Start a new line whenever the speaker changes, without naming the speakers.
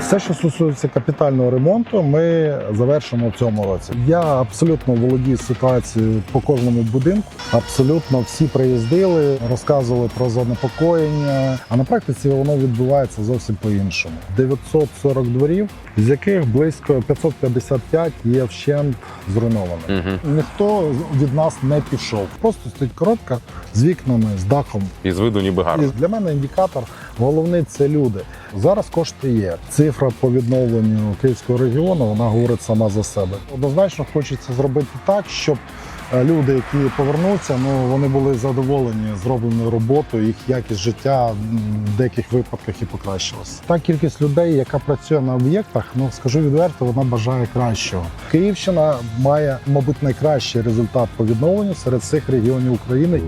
Все, що стосується капітального ремонту, ми завершимо в цьому році. Я абсолютно володію ситуацією по кожному будинку. Абсолютно всі приїздили, розказували про занепокоєння. А на практиці воно відбувається зовсім по-іншому. 940 дворів, з яких близько 555 є вщент зруйнованими.
Угу.
Ніхто від нас не пішов. Просто стоїть коробка з вікнами, з дахом.
І з виду ніби гарно.
І для мене індикатор головний це люди. Зараз кошти є. Цифра по відновленню Київського регіону вона говорить сама за себе. Однозначно хочеться зробити так, щоб е, люди, які повернуться, ну вони були задоволені зробленою роботою. Їх якість життя в деяких випадках і покращилась. Та кількість людей, яка працює на об'єктах, ну скажу відверто, вона бажає кращого. Київщина має, мабуть, найкращий результат по відновленню серед всіх регіонів України.